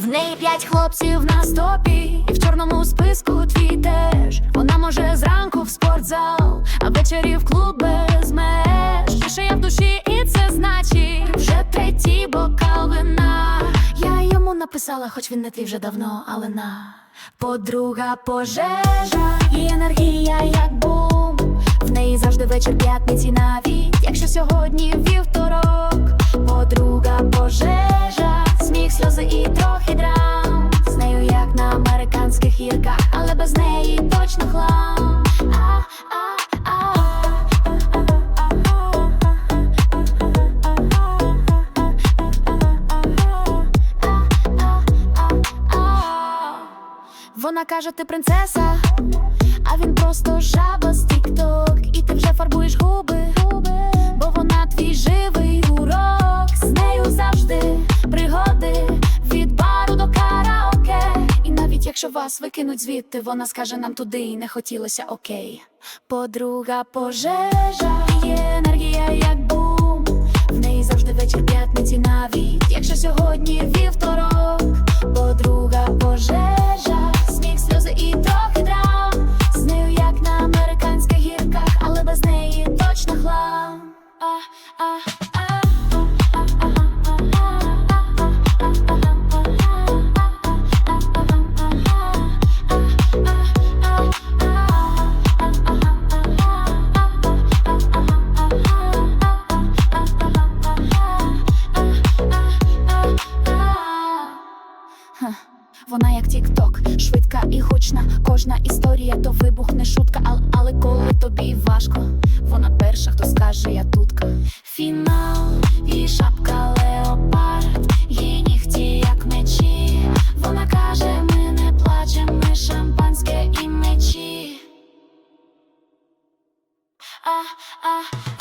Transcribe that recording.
В неї п'ять хлопців на стопі, і в чорному списку твій теж. Вона може зранку в спортзал, а ввечері в клуб без меж. Пише я в душі, і це значить вже третій бокал вина. Я йому написала, хоч він не твій вже давно, але на подруга пожежа, і енергія як бум. Неї завжди вечір п'ятниці навіть, якщо сьогодні вівторок, подруга пожежа, сміх, сльози і трохи драм. З нею як на американських гірках, але без неї точно хлам. Вона каже, ти принцеса, а він просто жаба з тік-ток якщо вас викинуть звідти, вона скаже нам туди і не хотілося окей. Подруга пожежа, є енергія як бум. В неї завжди вечір п'ятниці навіть, якщо сьогодні вівторок, подруга пожежа, сміх, сльози і трохи драм. З нею як на американських гірках, але без неї точно хлам. А, а. Вона як тік-ток, швидка і гучна. Кожна історія то вибух, не шутка, але, але коли тобі важко, вона перша, хто скаже, я тутка. Фінал і шапка леопард, її нігті, як мечі. Вона каже, ми не плачемо, ми шампанське і мечі. А, а,